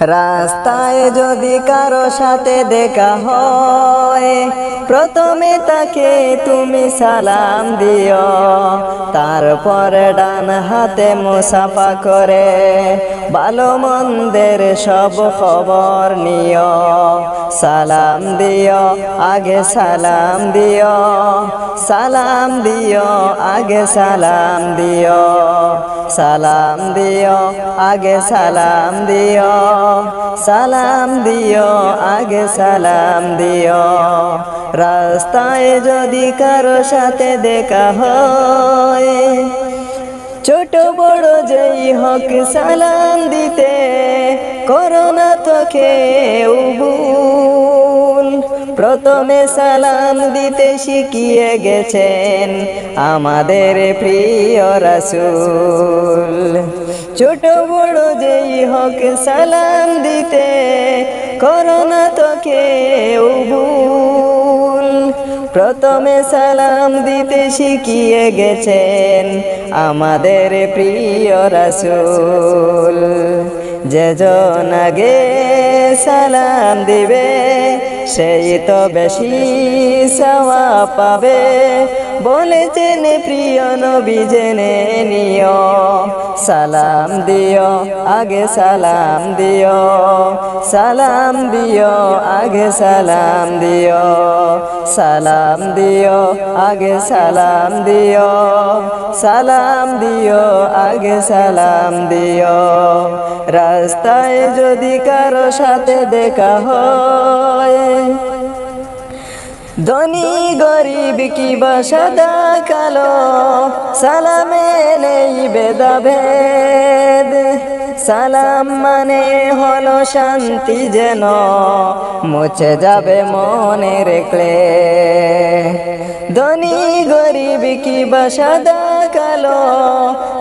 রাস্তায় যদি কারও সাথে দেখা হয়, প্রথমে তাকে তুমি সালাম দিও। তারপর ডান হাতে মুসাফা করে ভালো মন্দের সব খবর নিও। সালাম দিও, আগে সালাম দিও। সালাম দিও, আগে সালাম দিও। সালাম দিও, আগে সালাম দিও। সালাম দিও, আগে সালাম দিও। রাস্তায় যদি কারও সাথে দেখা হয় ছোট বড় যেই হক সালাম দিতে, করোনা তোকে ভুল প্রথমে সালাম দিতে শিখিয়ে গেছেন আমাদের প্রিয় রাসূল। ছোট বড় যেই হক সালাম দিতে, করোনা তোকে ভুল প্রথমে সালাম দিতে শিখিয়ে গেছেন আমাদের প্রিয় রাসুল। যেজন আগে সালাম দিবে, সেই তো বেশি সাওয়া পাবে। বলেছেন, প্রিয় নবী, জেনে নিও। সালাম দিও, আগে সালাম দিও। সালাম দিও, আগে সালাম দিও। সালাম দিও, আগে সালাম দিও। সালাম দিও, আগে সালাম দিও। রাস্তায় যদি কারও সাথে দেখা হয়, ধনী, গরিব কি সাদা কালো, সালামে নেই ভেদাভেদ। সালাম মানে হলো শান্তি যেন মুছে যাবে মনের ক্লে। ধনী গরিব কি বা সাদা কালো,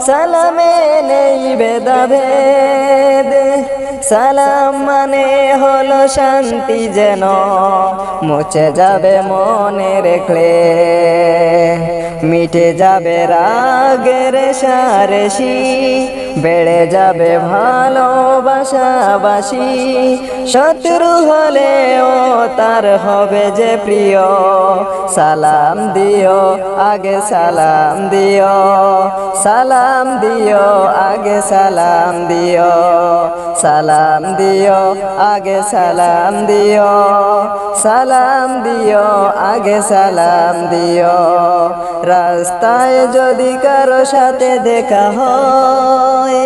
সালামে নেই ভেদাভেদ। সালাম মানে হলো শান্তি যেন মুছে যাবে মনে রেখলে মিটে যাবে রাগের সারেসি, বেড়ে যাবে ভালোবাসাবাসি। শত্রু হলেও তার হবে যে প্রিয়, সালাম দিও, আগে সালাম দিও। সালাম দিও, আগে সালাম দিও। সালাম দিও, আগে সালাম দিও। সালাম দিও আগে সালাম দিও। রাস্তায় যদি কারও সাথে দেখা হয়